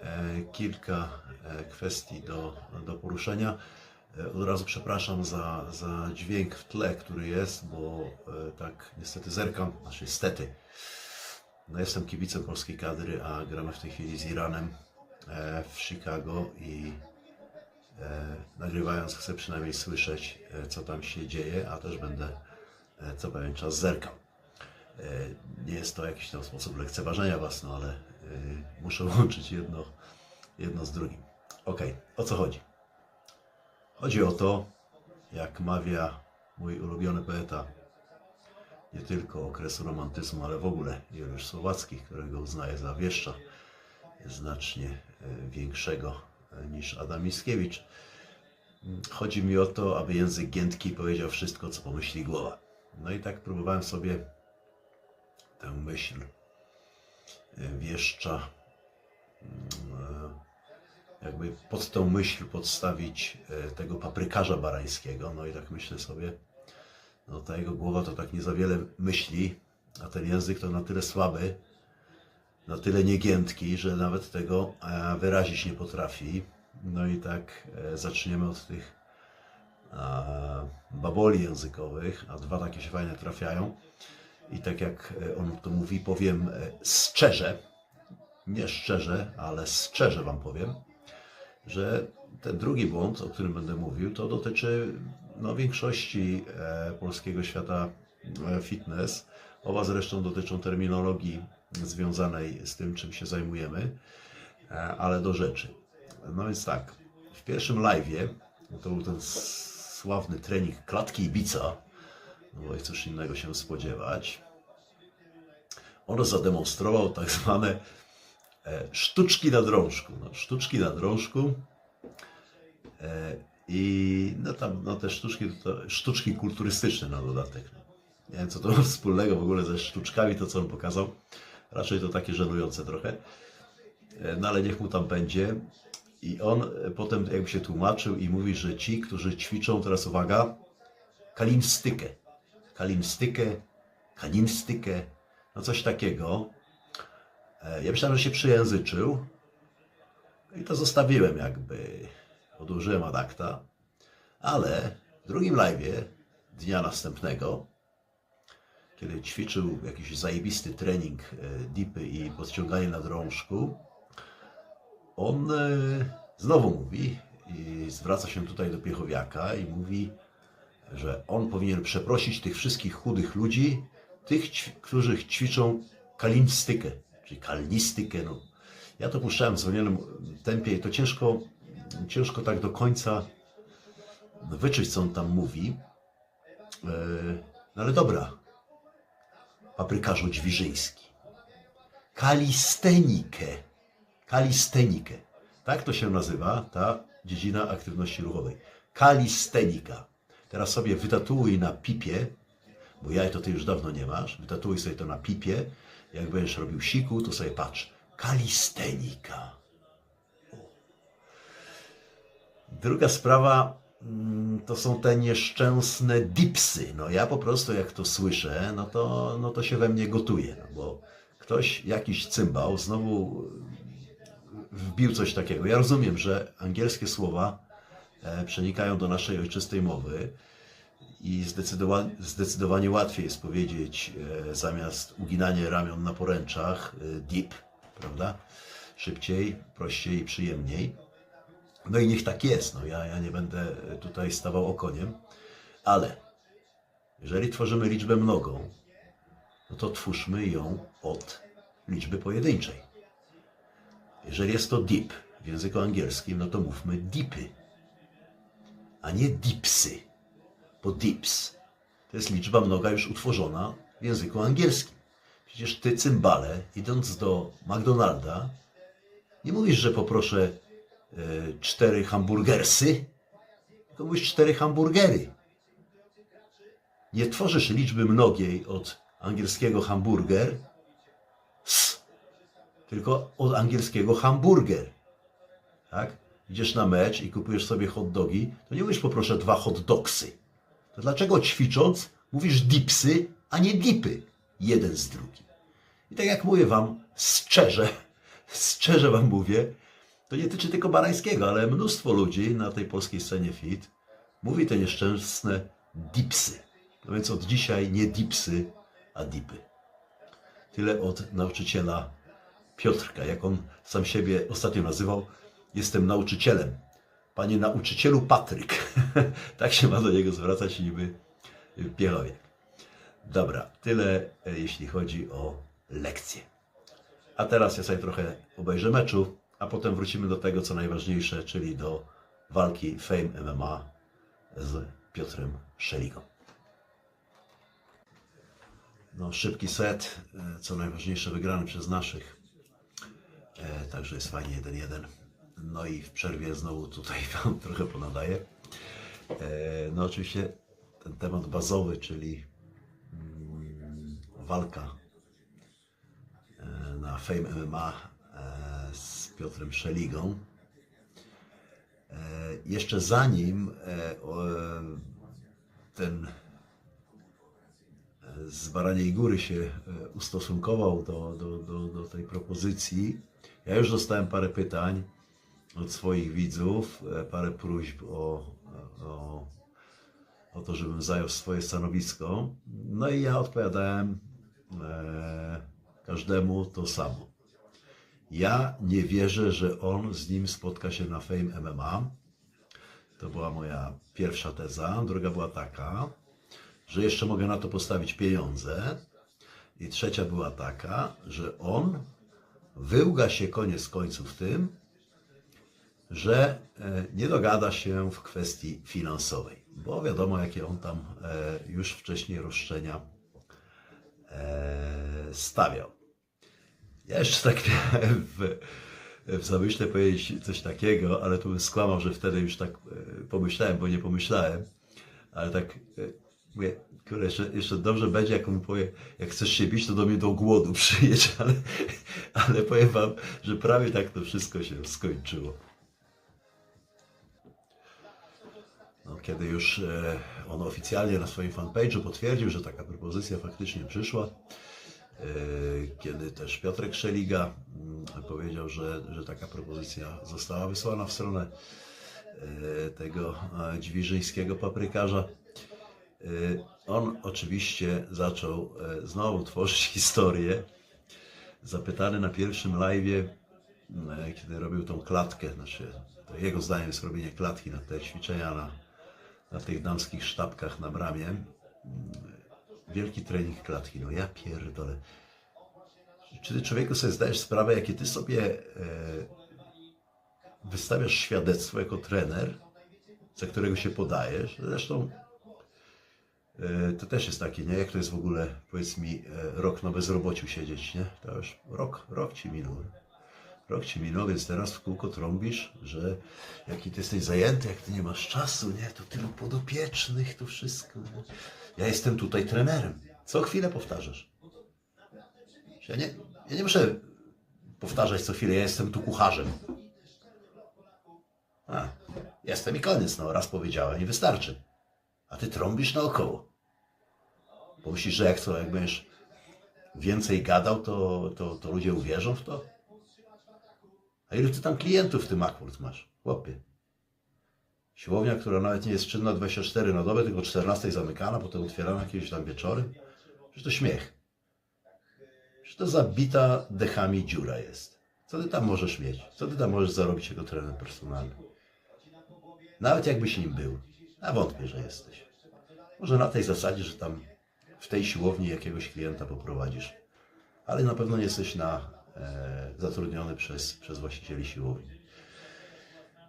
e, kilka e, kwestii do, do poruszenia. E, Od razu przepraszam za, za dźwięk w tle, który jest, bo tak niestety zerkam, znaczy niestety. No jestem kibicem polskiej kadry, a gramy w tej chwili z Iranem w Chicago i nagrywając chcę przynajmniej słyszeć, co tam się dzieje, a też będę co pewien czas zerkał. Nie jest to jakiś tam sposób lekceważenia Was, no ale muszę łączyć jedno, jedno z drugim. Ok, o co chodzi? Chodzi o to, jak mawia mój ulubiony poeta, nie tylko okresu romantyzmu, ale w ogóle Juliusz Słowacki, którego uznaję za wieszcza znacznie e, większego e, niż Adam Mickiewicz. Chodzi mi o to, aby język giętki powiedział wszystko, co pomyśli głowa. No i tak próbowałem sobie tę myśl wieszcza mm, e, jakby pod tą myśl podstawić e, tego paprykarza barańskiego. No i tak myślę sobie, no ta jego głowa to tak nie za wiele myśli, a ten język to na tyle słaby, na tyle niegiętki, że nawet tego e, wyrazić nie potrafi. No i tak zaczniemy od tych baboli językowych, a dwa takie się fajnie trafiają. I tak jak e, on to mówi, powiem e, szczerze, nie szczerze, ale szczerze Wam powiem, że ten drugi błąd, o którym będę mówił, to dotyczy no, większości e, polskiego świata fitness. Oba zresztą dotyczą terminologii związanej z tym, czym się zajmujemy, ale do rzeczy. No więc tak, w pierwszym live'ie, to był ten sławny trening klatki i bica, no bo cóż innego się spodziewać, on zademonstrował tak zwane e, sztuczki na drążku. No, sztuczki na drążku e, i no tam no te sztuczki, to sztuczki kulturystyczne na dodatek. No. Nie wiem, co to ma wspólnego w ogóle ze sztuczkami, to co on pokazał. Raczej to takie żenujące trochę. E, No ale niech mu tam będzie. I on potem jakby się tłumaczył i mówi, że ci, którzy ćwiczą, teraz uwaga, kalimstykę. Kalimstykę, kanimstykę, no coś takiego. E, Ja myślałem, że się przyjęzyczył i to zostawiłem jakby, odłożyłem ad acta, ale w drugim live'ie dnia następnego, kiedy ćwiczył jakiś zajebisty trening e, dipy i podciąganie na drążku, on e, znowu mówi i zwraca się tutaj do Piechowiaka i mówi, że on powinien przeprosić tych wszystkich chudych ludzi, tych, którzy ćwiczą kalimstykę, czyli kalnistykę. No. Ja to puszczałem w zwolnionym tempie i to ciężko, ciężko tak do końca wyczuć, co on tam mówi. E, No ale dobra. Paprykarzu dźwiżyński. Kalistenikę. Kalistenikę. Tak to się nazywa, ta dziedzina aktywności ruchowej. Kalistenika. Teraz sobie wytatuuj na pipie, bo jaj to ty już dawno nie masz, wytatuuj sobie to na pipie. Jak będziesz robił siku, to sobie patrz. Kalistenika. Druga sprawa mm, to są te nieszczęsne dipsy. No ja po prostu jak to słyszę, no to, no to się we mnie gotuje, no bo ktoś, jakiś cymbał znowu wbił coś takiego. Ja rozumiem, że angielskie słowa przenikają do naszej ojczystej mowy i zdecydowanie, zdecydowanie łatwiej jest powiedzieć e, zamiast uginanie ramion na poręczach e, dip, prawda? Szybciej, prościej i przyjemniej. No i niech tak jest. No ja, ja nie będę tutaj stawał okoniem, ale jeżeli tworzymy liczbę mnogą, no to twórzmy ją od liczby pojedynczej. Jeżeli jest to dip w języku angielskim, no to mówmy dipy, a nie dipsy, bo dips to jest liczba mnoga już utworzona w języku angielskim. Przecież ty, cymbale, idąc do McDonalda, nie mówisz, że poproszę e, cztery hamburgersy, tylko mówisz cztery hamburgery. Nie tworzysz liczby mnogiej od angielskiego hamburger, s, tylko od angielskiego hamburger. Tak? Idziesz na mecz i kupujesz sobie hot dogi, to nie mówisz poproszę dwa hot dogsy. To dlaczego ćwicząc mówisz dipsy, a nie dipy? Jeden z drugim. I tak jak mówię wam, szczerze, szczerze wam mówię, to nie tyczy tylko Barańskiego, ale mnóstwo ludzi na tej polskiej scenie fit mówi te nieszczęsne dipsy. No więc od dzisiaj nie dipsy, a dipy. Tyle od nauczyciela Piotrka, jak on sam siebie ostatnio nazywał. Jestem nauczycielem. Panie nauczycielu Patryk. tak się ma do niego zwracać niby Piechowiek. Dobra, tyle e, jeśli chodzi o lekcje. A teraz ja sobie trochę obejrzę meczu, a potem wrócimy do tego, co najważniejsze, czyli do walki Fame MMA z Piotrem Szeligą. No, szybki set, e, co najważniejsze, wygrany przez naszych. E, także jest fajnie 1-1. No i w przerwie znowu tutaj Wam trochę ponadaję. E, no oczywiście ten temat bazowy, czyli mm, walka e, na Fame MMA e, z Piotrem Szeligą. Jeszcze zanim ten z Baraniej Góry się ustosunkował do, do, do, do tej propozycji, ja już dostałem parę pytań od swoich widzów, e, parę próśb o, o, o to, żebym zajął swoje stanowisko. No i ja odpowiadałem e, każdemu to samo. Ja nie wierzę, że on z nim spotka się na Fame MMA. To była moja pierwsza teza. Druga była taka, że jeszcze mogę na to postawić pieniądze. I trzecia była taka, że on wyłga się koniec końców tym, że e, nie dogada się w kwestii finansowej, bo wiadomo, jakie on tam e, już wcześniej roszczenia e, stawiał. Ja jeszcze tak w, w zamyśle powiedzieć coś takiego, ale tu bym skłamał, że wtedy już tak pomyślałem, bo nie pomyślałem, ale tak mówię, kurde, jeszcze, jeszcze dobrze będzie, jak powie, jak chcesz się bić, to do mnie do głodu przyjedź, ale, ale powiem wam, że prawie tak to wszystko się skończyło. No, kiedy już e, on oficjalnie na swoim fanpage'u potwierdził, że taka propozycja faktycznie przyszła, e, kiedy też Piotrek Szeliga mm, powiedział, że, że taka propozycja została wysłana w stronę e, tego dźwiżyńskiego paprykarza, on oczywiście zaczął znowu tworzyć historię. Zapytany na pierwszym live'ie, e, kiedy robił tą klatkę, znaczy to jego zdaniem jest robienie klatki na te ćwiczenia na, na tych damskich sztabkach na bramie. Wielki trening klatki. No ja pierdolę. Czy ty człowieku sobie zdajesz sprawę, jakie ty sobie e, wystawiasz świadectwo jako trener, za którego się podajesz? Zresztą e, to też jest takie, nie? Jak to jest w ogóle, powiedz mi, e, rok na bezrobociu siedzieć, nie? To już rok, rok ci minął. Rok ci minął, więc teraz w kółko trąbisz, że jaki ty jesteś zajęty, jak ty nie masz czasu, nie? To tylu podopiecznych, to wszystko. Nie? Ja jestem tutaj trenerem. Co chwilę powtarzasz. Ja nie, ja nie muszę powtarzać co chwilę, ja jestem tu kucharzem. A, jestem i koniec, no raz powiedziałem i wystarczy. A ty trąbisz naokoło. Bo myślisz, że jak to, jak będziesz więcej gadał, to, to, to ludzie uwierzą w to? A ile ty tam klientów w tym Akword masz? Chłopie. Siłownia, która nawet nie jest czynna 24 na dobę, tylko 14 zamykana, potem otwierana jakieś tam wieczorem. Przecież to śmiech. Przecież to zabita dechami dziura jest. Co ty tam możesz mieć? Co ty tam możesz zarobić jako trener personalny? Nawet jakbyś nim był. A wątpię, że jesteś. Może na tej zasadzie, że tam w tej siłowni jakiegoś klienta poprowadzisz. Ale na pewno nie jesteś na, zatrudniony przez, przez właścicieli siłowni.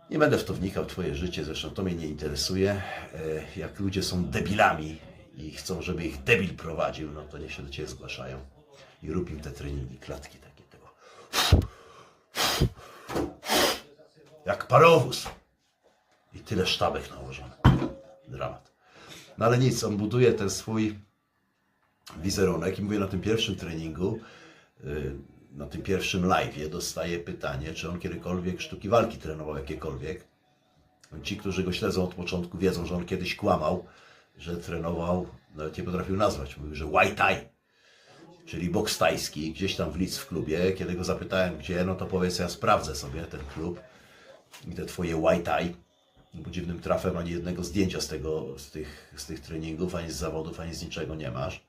Nie będę w to wnikał, Twoje życie, zresztą to mnie nie interesuje. E, Jak ludzie są debilami i chcą, żeby ich debil prowadził, no to niech się do Ciebie zgłaszają i rób im te treningi, klatki takie tego. Jak parowóz. I tyle sztabek nałożone. Dramat. No ale nic, on buduje ten swój wizerunek i mówię na tym pierwszym treningu, yy, na tym pierwszym live'ie dostaje pytanie, czy on kiedykolwiek sztuki walki trenował jakiekolwiek. Ci, którzy go śledzą od początku, wiedzą, że on kiedyś kłamał, że trenował, nawet nie potrafił nazwać, mówił, że White Thai. czyli boks tajski, gdzieś tam w Lidz w klubie. Kiedy go zapytałem gdzie, no to powiedz, ja sprawdzę sobie ten klub i te twoje White Thai. Bo dziwnym trafem ani jednego zdjęcia z, tego, z, tych, z tych treningów, ani z zawodów, ani z niczego nie masz.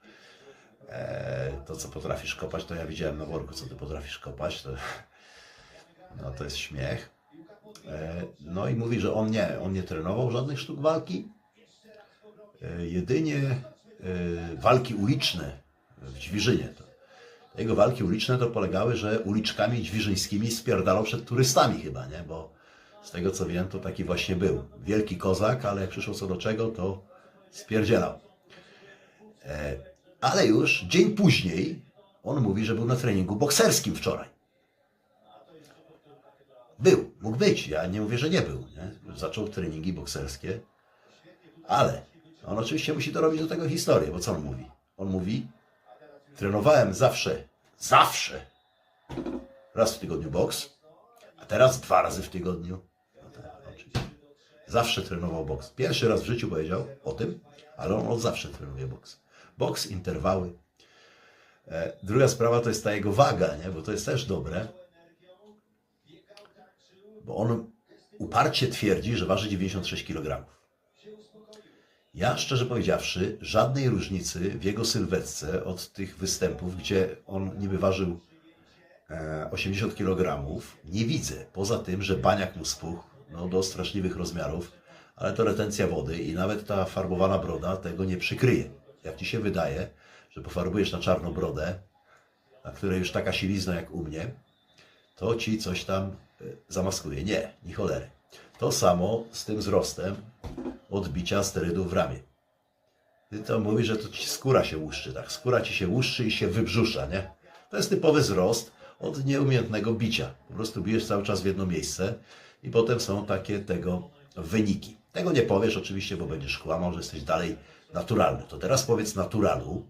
E, to, co potrafisz kopać, to ja widziałem na worku, co ty potrafisz kopać. To, no to jest śmiech. E, no i mówi, że on nie, on nie trenował żadnych sztuk walki. E, jedynie e, walki uliczne w Dźwiżynie. To. Jego walki uliczne to polegały, że uliczkami dźwiżyńskimi spierdalał przed turystami chyba, nie? Bo z tego co wiem, to taki właśnie był. Wielki kozak, ale jak przyszło co do czego, to spierdzielał. E, ale już dzień później on mówi, że był na treningu bokserskim wczoraj. Był, mógł być. Ja nie mówię, że nie był. Nie? Zaczął treningi bokserskie, ale on oczywiście musi dorobić do tego historię, bo co on mówi? On mówi, trenowałem zawsze, zawsze raz w tygodniu boks, a teraz dwa razy w tygodniu. No tak, oczywiście. Zawsze trenował boks. Pierwszy raz w życiu powiedział o tym, ale on od zawsze trenuje boks. Boks, interwały. E, Druga sprawa to jest ta jego waga, nie? bo to jest też dobre. Bo on uparcie twierdzi, że waży 96 kg. Ja szczerze powiedziawszy, żadnej różnicy w jego sylwetce od tych występów, gdzie on niby ważył e, 80 kg, nie widzę. Poza tym, że baniak mu spuchł no, do straszliwych rozmiarów, ale to retencja wody i nawet ta farbowana broda tego nie przykryje. Jak ci się wydaje, że pofarbujesz na czarną brodę, na której już taka silizna jak u mnie, to ci coś tam e, zamaskuje. Nie, ni cholery. To samo z tym wzrostem odbicia sterydów w ramię. Ty to mówi, że to ci skóra się łuszczy, tak? Skóra ci się łuszczy i się wybrzusza, nie? To jest typowy wzrost od nieumiejętnego bicia. Po prostu bijesz cały czas w jedno miejsce i potem są takie tego wyniki. Tego nie powiesz oczywiście, bo będziesz kłamał, że jesteś dalej naturalny. To teraz powiedz naturalu,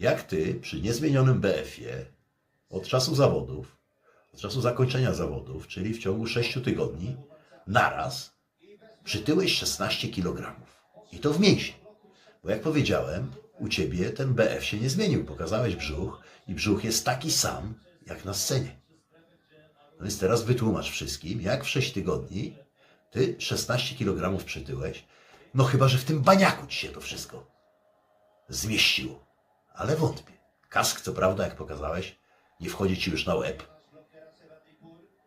jak ty przy niezmienionym BF-ie od czasu zawodów, od czasu zakończenia zawodów, czyli w ciągu 6 tygodni, naraz przytyłeś 16 kg. I to w mięsie. Bo jak powiedziałem, u ciebie ten BF się nie zmienił. Pokazałeś brzuch i brzuch jest taki sam, jak na scenie. No więc teraz wytłumacz wszystkim, jak w 6 tygodni ty 16 kg przytyłeś. No chyba, że w tym baniaku ci się to wszystko zmieściło. Ale wątpię. Kask, co prawda, jak pokazałeś, nie wchodzi ci już na łeb.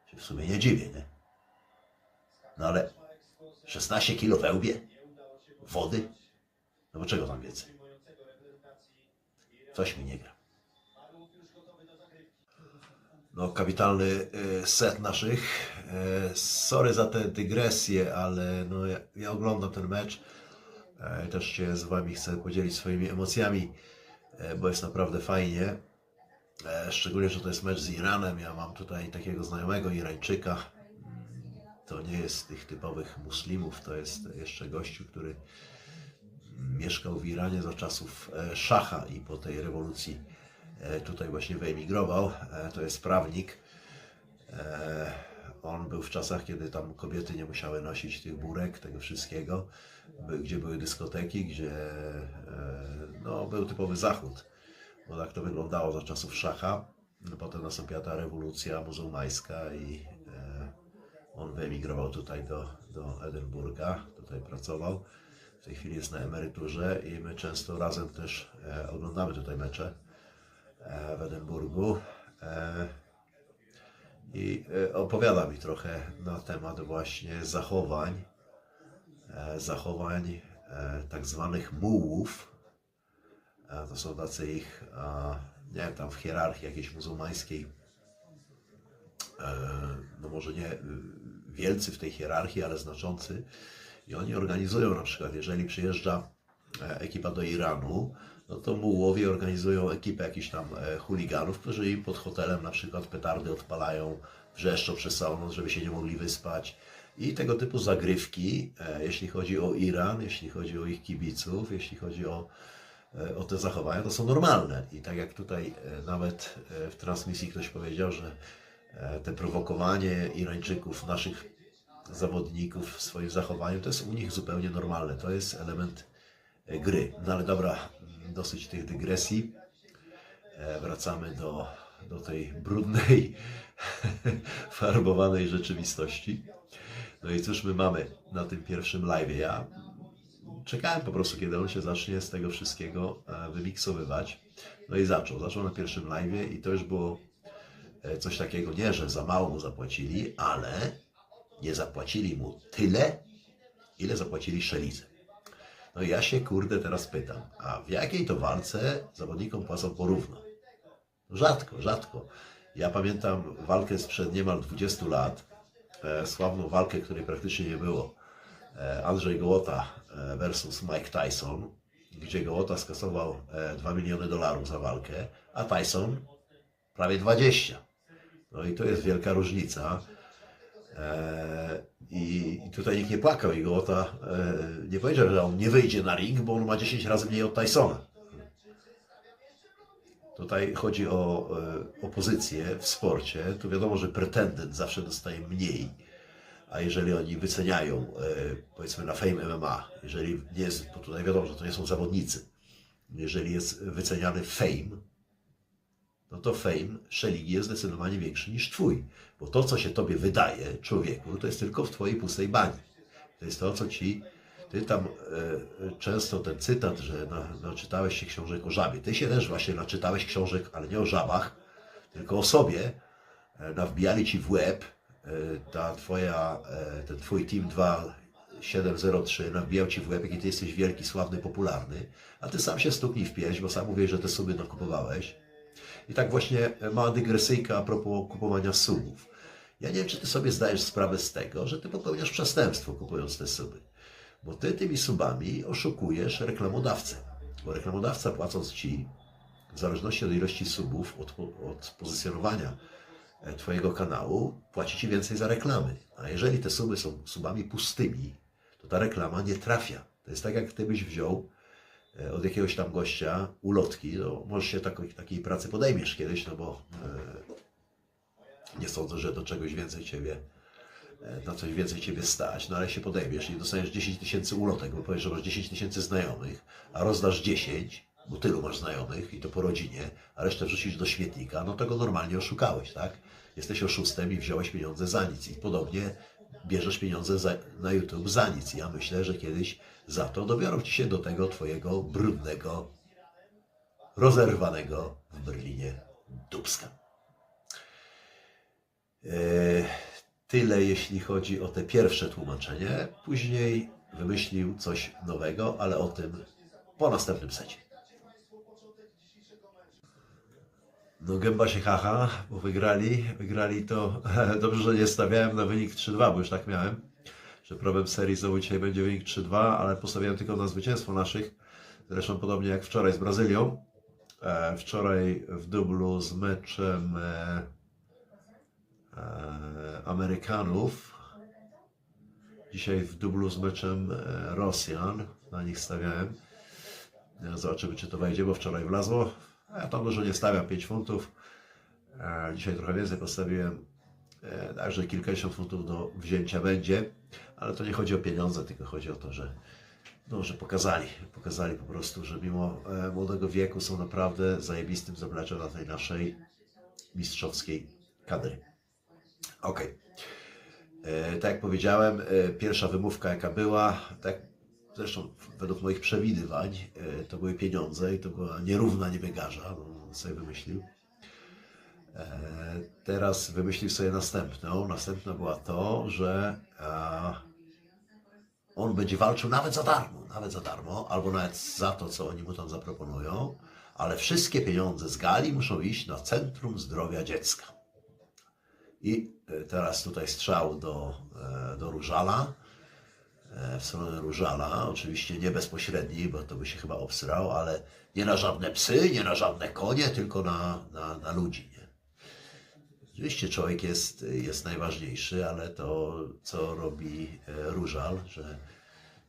Się w sumie nie dziwię, nie? No ale 16 kilo wełbie? Wody? No bo czego tam więcej? Coś mi nie gra. No, kapitalny y, set naszych. E, Sorry za te dygresje, ale no, ja, ja oglądam ten mecz. E, Też się z Wami chcę podzielić swoimi emocjami, e, bo jest naprawdę fajnie. Szczególnie, że to jest mecz z Iranem. Ja mam tutaj takiego znajomego Irańczyka. To nie jest tych typowych muslimów, to jest jeszcze gościu, który mieszkał w Iranie za czasów szacha i po tej rewolucji tutaj właśnie wyemigrował. To jest prawnik. On był w czasach, kiedy tam kobiety nie musiały nosić tych burek, tego wszystkiego, gdzie były dyskoteki, gdzie e, no, był typowy zachód. Bo tak to wyglądało za czasów szacha. No, Potem nastąpiła ta rewolucja muzułmańska i e, on wyemigrował tutaj do, do Edynburga, tutaj pracował. W tej chwili jest na emeryturze i my często razem też e, oglądamy tutaj mecze w Edynburgu. I e, opowiada mi trochę na temat właśnie zachowań, e, zachowań e, tak zwanych mułów. To są tacy ich, nie wiem, tam w hierarchii jakiejś muzułmańskiej no może nie wielcy w tej hierarchii, ale znaczący. I oni organizują na przykład, jeżeli przyjeżdża ekipa do Iranu, no to mułowie organizują ekipę jakichś tam e, chuliganów, którzy im pod hotelem na przykład petardy odpalają, wrzeszczą przez całą noc, żeby się nie mogli wyspać. I tego typu zagrywki, e, jeśli chodzi o Iran, jeśli chodzi o ich kibiców, jeśli chodzi o e, o te zachowania, to są normalne. I tak jak tutaj nawet w transmisji ktoś powiedział, że te prowokowanie Irańczyków, naszych zawodników w swoim zachowaniu, to jest u nich zupełnie normalne. To jest element gry. No ale dobra, dosyć tych dygresji. e, wracamy do, do tej brudnej, farbowanej rzeczywistości. No i cóż my mamy na tym pierwszym live? Ja czekałem po prostu, kiedy on się zacznie z tego wszystkiego e, wymiksowywać. No i zaczął. Zaczął na pierwszym live i to już było e, coś takiego, nie, że za mało mu zapłacili, ale nie zapłacili mu tyle, ile zapłacili Szelidze. No i ja się kurde teraz pytam, a w jakiej to walce zawodnikom płacą porówno? Rzadko, rzadko. Ja pamiętam walkę sprzed niemal 20 lat, e, sławną walkę, której praktycznie nie było. E, Andrzej Gołota e, versus Mike Tyson, gdzie Gołota skasował e, 2 miliony dolarów za walkę, a Tyson prawie 20. No i to jest wielka różnica. E, I tutaj nikt nie płakał i Gołota e, nie powiedział, że on nie wyjdzie na ring, bo on ma 10 razy mniej od Tysona. Tutaj chodzi o e, opozycję w sporcie. Tu wiadomo, że pretendent zawsze dostaje mniej, a jeżeli oni wyceniają, powiedzmy na Fame MMA, jeżeli nie jest, bo tutaj wiadomo, że to nie są zawodnicy, jeżeli jest wyceniany Fame, no to fame Szeligi jest zdecydowanie większy niż twój. Bo to, co się tobie wydaje, człowieku, to jest tylko w twojej pustej bani. To jest to, co ci. Ty tam e, często ten cytat, że na, naczytałeś się książek o żabie. Ty się też właśnie naczytałeś książek, ale nie o żabach, tylko o sobie. E, nawbijali ci w łeb e, ta twoja, e, ten twój Team 2703 nawbijał ci w łeb, jaki ty jesteś wielki, sławny, popularny, a ty sam się stuknij w pierś, bo sam mówisz, że te suby nakupowałeś. I tak właśnie mała dygresyjka a propos kupowania subów. Ja nie wiem, czy ty sobie zdajesz sprawę z tego, że ty popełniasz przestępstwo kupując te suby. Bo ty tymi subami oszukujesz reklamodawcę. Bo reklamodawca płacąc ci, w zależności od ilości subów, od, od pozycjonowania e, twojego kanału, płaci ci więcej za reklamy. A jeżeli te suby są subami pustymi, to ta reklama nie trafia. To jest tak, jak gdybyś wziął e, od jakiegoś tam gościa ulotki, no, może się takiej, takiej pracy podejmiesz kiedyś, no bo e, nie sądzę, że do czegoś więcej Ciebie, e, na coś więcej Ciebie stać, no ale się podejmiesz i dostaniesz 10 tysięcy ulotek, bo powiesz, że masz 10 tysięcy znajomych, a rozdasz 10, bo tylu masz znajomych i to po rodzinie, a resztę wrzucisz do śmietnika, no to go normalnie oszukałeś, tak? Jesteś oszustem i wziąłeś pieniądze za nic i podobnie bierzesz pieniądze za, na YouTube za nic. Ja myślę, że kiedyś za to dobiorą Ci się do tego Twojego brudnego, rozerwanego w Berlinie dubska. E, Tyle jeśli chodzi o te pierwsze tłumaczenie. Później wymyślił coś nowego, ale o tym po następnym secie. No gęba się haha, bo wygrali. Wygrali to. Dobrze, że nie stawiałem na wynik 3-2, bo już tak miałem, że problem serii znowu dzisiaj będzie wynik 3-2, ale postawiłem tylko na zwycięstwo naszych. Zresztą podobnie jak wczoraj z Brazylią. E, wczoraj w dublu z meczem e, e, Amerykanów. Dzisiaj w dublu z meczem Rosjan. Na nich stawiałem. Zobaczymy, czy to wejdzie, bo wczoraj wlazło. Ja tam dużo nie stawiam, 5 funtów. Dzisiaj trochę więcej postawiłem. E, Także kilkadziesiąt funtów do wzięcia będzie. Ale to nie chodzi o pieniądze, tylko chodzi o to, że, no, że pokazali. Pokazali po prostu, że mimo e, młodego wieku są naprawdę zajebistym zapleczem na tej naszej mistrzowskiej kadry. Okej. E, Tak jak powiedziałem, pierwsza wymówka jaka była, tak zresztą według moich przewidywań, e, to były pieniądze i to była nierówna niebiegarza, no, sobie wymyślił. E, Teraz wymyślił sobie następną. Następna była to, że on będzie walczył nawet za darmo, nawet za darmo, albo nawet za to, co oni mu tam zaproponują, ale wszystkie pieniądze z gali muszą iść na Centrum Zdrowia Dziecka. I e, teraz tutaj strzał do, do Różala, w stronę Różala, oczywiście nie bezpośredni, bo to by się chyba obsrał, ale nie na żadne psy, nie na żadne konie, tylko na, na, na ludzi. Nie? Oczywiście człowiek jest, jest najważniejszy, ale to, co robi e, Różal, że,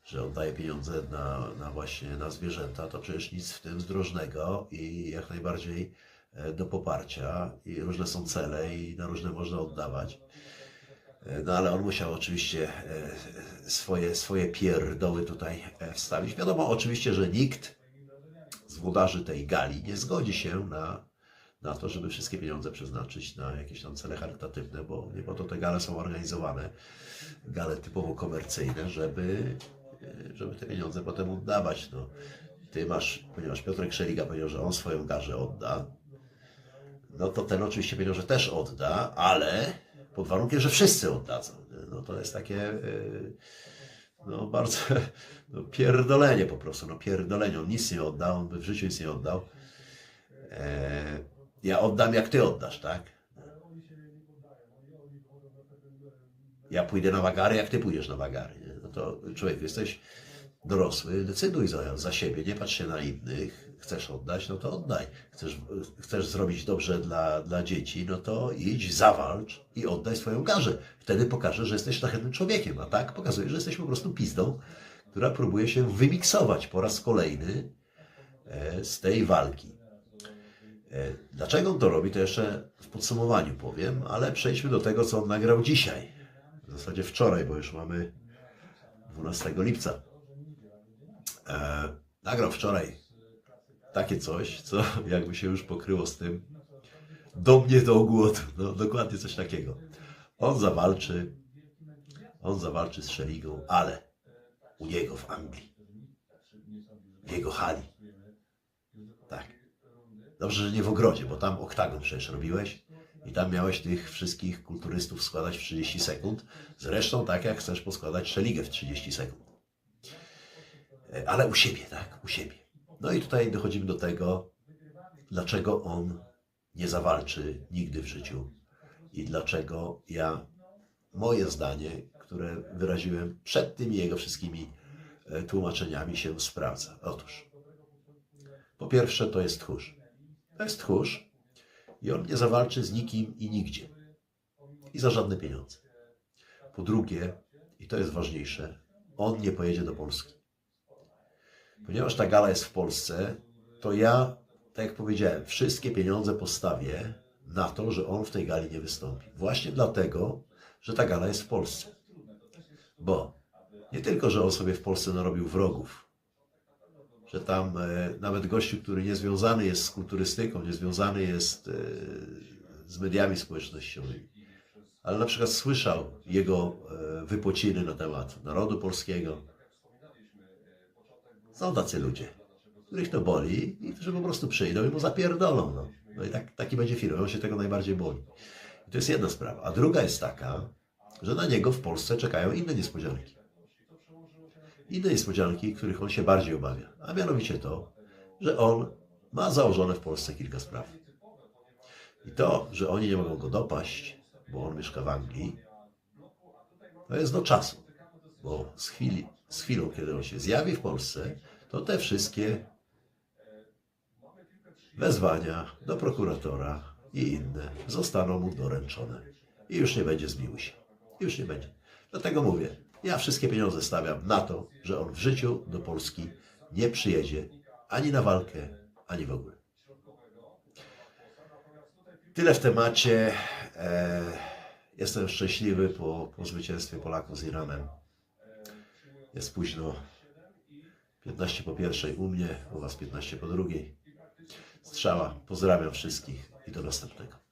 że on daje pieniądze na, na właśnie na zwierzęta, to przecież nic w tym zdrożnego i jak najbardziej e, do poparcia i różne są cele i na różne można oddawać. E, No ale on musiał oczywiście e, swoje, swoje pierdoły tutaj e, wstawić. Wiadomo oczywiście, że nikt z włodarzy tej gali nie zgodzi się na na to, żeby wszystkie pieniądze przeznaczyć na jakieś tam cele charytatywne, bo nie po to te gale są organizowane, gale typowo komercyjne, żeby, żeby te pieniądze potem oddawać. No, ty masz, ponieważ Piotrek Szeliga powiedział, że on swoją garzę odda, no to ten oczywiście pieniądze też odda, ale pod warunkiem, że wszyscy oddadzą. No to jest takie yy, no bardzo no, pierdolenie po prostu, no pierdolenie. On nic nie oddał, on by w życiu nic nie oddał. E, ja oddam jak ty oddasz, tak? Ja pójdę na wagary, jak ty pójdziesz na wagary. No to człowiek, jesteś dorosły, decyduj za, za siebie, nie patrz się na innych. Chcesz oddać, no to oddaj. Chcesz, chcesz zrobić dobrze dla, dla dzieci, no to idź, zawalcz i oddaj swoją garzę. Wtedy pokażesz, że jesteś szlachetnym człowiekiem, a tak pokazuje, że jesteś po prostu pizdą, która próbuje się wymiksować po raz kolejny e, z tej walki. E, Dlaczego on to robi, to jeszcze w podsumowaniu powiem, ale przejdźmy do tego, co on nagrał dzisiaj. W zasadzie wczoraj, bo już mamy 12 lipca. E, nagrał wczoraj takie coś, co jakby się już pokryło z tym do mnie do głodu. No, dokładnie coś takiego. On zawalczy, on zawalczy z Szeligą, ale u niego w Anglii, w jego hali. Tak. Dobrze, że nie w ogrodzie, bo tam oktagon przecież robiłeś i tam miałeś tych wszystkich kulturystów składać w 30 sekund. Zresztą tak jak chcesz poskładać Szeligę w 30 sekund. E, Ale u siebie, tak? U siebie. No i tutaj dochodzimy do tego, dlaczego on nie zawalczy nigdy w życiu i dlaczego ja moje zdanie, które wyraziłem przed tymi jego wszystkimi e, tłumaczeniami się sprawdza. Otóż, po pierwsze to jest tchórz. To jest tchórz i on nie zawalczy z nikim i nigdzie. I za żadne pieniądze. Po drugie, i to jest ważniejsze, on nie pojedzie do Polski. Ponieważ ta gala jest w Polsce, to ja, tak jak powiedziałem, wszystkie pieniądze postawię na to, że on w tej gali nie wystąpi. Właśnie dlatego, że ta gala jest w Polsce. Bo nie tylko, że on sobie w Polsce narobił wrogów, że tam e, nawet gościu, który niezwiązany jest z kulturystyką, niezwiązany jest e, z mediami społecznościowymi, ale na przykład słyszał jego e, wypociny na temat narodu polskiego, są tacy ludzie, których to boli i którzy po prostu przyjdą i mu zapierdolą. No, no i tak, taki będzie film, on się tego najbardziej boi. I to jest jedna sprawa. A druga jest taka, że na niego w Polsce czekają inne niespodzianki. Inne niespodzianki, których on się bardziej obawia. A mianowicie to, że on ma założone w Polsce kilka spraw. I to, że oni nie mogą go dopaść, bo on mieszka w Anglii, to jest do czasu. Bo z, chwili, z chwilą, kiedy on się zjawi w Polsce, to te wszystkie wezwania do prokuratora i inne zostaną mu doręczone. I już nie będzie zmiłuj się. Już nie będzie. Dlatego mówię, ja wszystkie pieniądze stawiam na to, że on w życiu do Polski nie przyjedzie ani na walkę, ani w ogóle. Tyle w temacie. E, jestem szczęśliwy po, po zwycięstwie Polaków z Iranem. Jest późno. 15 po pierwszej u mnie, u Was 15 po drugiej. Strzała. Pozdrawiam wszystkich i do następnego.